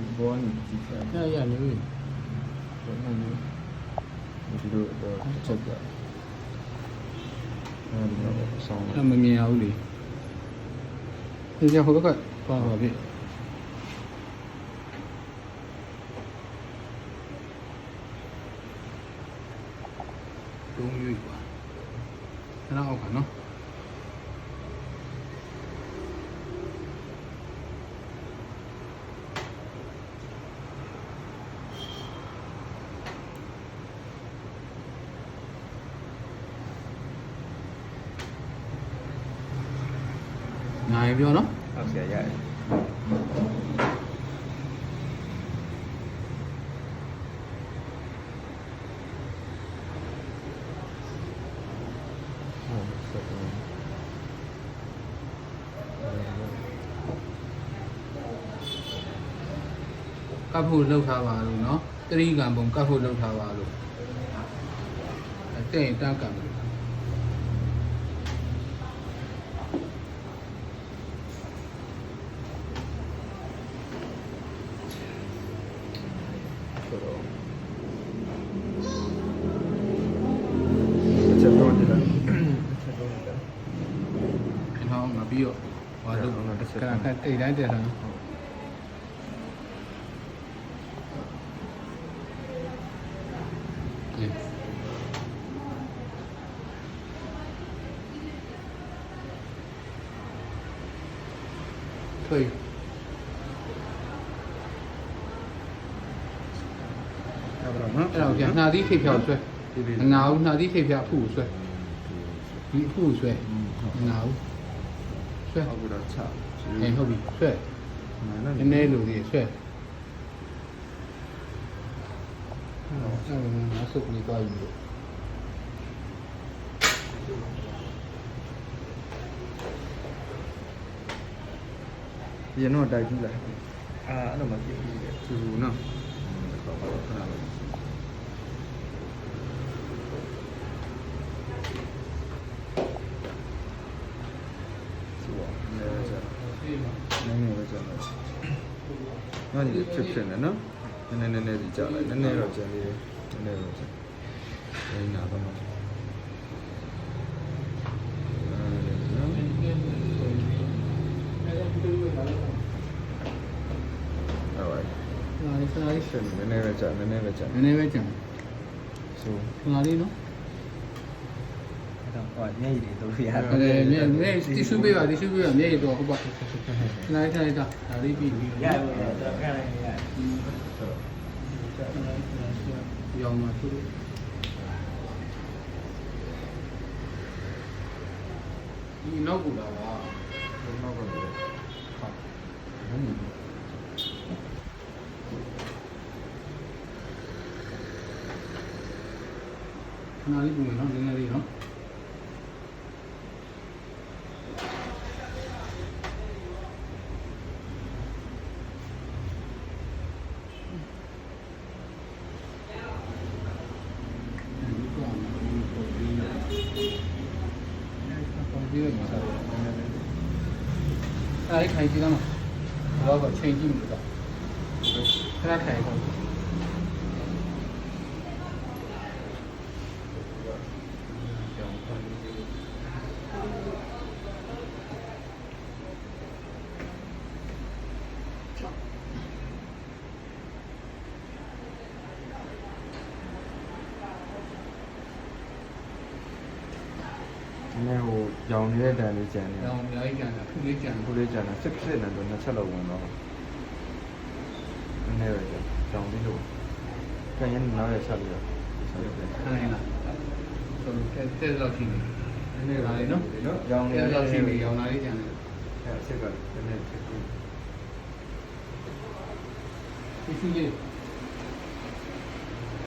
이번 기사 야야 여기 그러면 우리로 뭐 찾자 à, mình nghèo đi. Đi ra khỏi cái vào vào đi đúng như vậy nó không phải nó ရွေးပါအဲ့ဒါအောက်ကနော်နိုင်ပြောနော်ဟုတ်ဆရာရတယ်ဟုတ်ဆက်တော့ကပ်ဖို့လှုပ်ထားပါလို့နော်တတိကံပုံကပ်ဖို့လှုပ်ထားပါလို့အဲ့တဲ့ရင်တန်းကံလို့ဆိုတော့ချက် 车了。前方的人，前方的人，前方没有，我都看看来点人。对。 င်ဗျားငါပြီးတော့ဟာလို့ကခက်တိတ်တိုင်းတက်တာကဲထွေးအဲ့ဒါနော်အဲ့တော့ပြန်နှာသီးဖိတ်ဖြောက်ဆွဲအနာဦးနှာသီးဖိတ်ဖြောက်အဖူဆွဲဒီအဖူဆွဲအနာဦးဆွဲဟုတ်ပြီတော့ချအေးဟုတ်ပြီဆွဲမှန်နတယ်ည်းနည်းလိုသေးဆွဲအဲ့တော့ငါစုပ်လေးသွားယူလို့ပြန်တော့တိုက်ဘူးလားအာအဲ့လိုမဖြစ်ဘူးလေသူနော် နည်းနည်းပဲကြာတယ်။ငါညီဖြစ်ဖြစ်နေနော်။နည်းနည်းနည်းနည်းစီကြာလိုက်။နည်းနည်းတော့ကြာလေးနည်းနည်းတော့ကြာ။အဲ့နာတော့မှ။အဲ့ဒါနော် အဲ့ဒါဒီလိုပဲလာလို့ ။ဟုတ်ပါ နားလေးစားလေး ။ဖြစ်နေနည်းနည်းပဲကြာနည်းနည်းပဲကြာ နည်းနည်းပဲကြံ ။ဆို နားလေးနော် အဲ့တော့ ဟိုမျက်ရည်တွေတို့ရအဲ့ဒါမြဲမြဲတီရှူပေးပါတီရှူပေးပါမြဲရတော့ဟုတ်ပါနားလေးထားလိုက်တာဒါလေးပြီးပြီးရပါတော့ခဏလေးရရောင်းမှာသူတို့ဒီနောက်ကူလာပါတော့တော့တော့ဟုတ်ဟုတ်ခဏလေးပုံမယ်နော်နည်းနည်းလေးနော် 可看开机的嘛？还那个全景的，这，给他看一下。 ည့်မလို့တော့ခဏထိုင်တော့နည်းဟိုရောင်နေတဲ့တန်လေးကျန်နေ။တော့အများကြီးကြံတာခုလေးကြံခုလေးကျန်တယ်စစ်စစ်နေတော့နှစ်ချက်လောက်ဝင်တော့နည်းနည်းပဲကြာကြောင်လေးလို့ကျန်ရင်နောက်ရဆက်ပြီးတော့ဆက်ပြီးတော့ခဏလား။ဆိုတက်တက်တော့ရှိနေနည်းနည်းပါလေနော်နော်ရောင်။နေတက်တော့တော့ရှိရှိနေနေရောရောင်င်လာလေးကြံတယ်အဲ့အစ်ကနည်းနည်းဖြစ်ပြီး။ဒီရှိလေး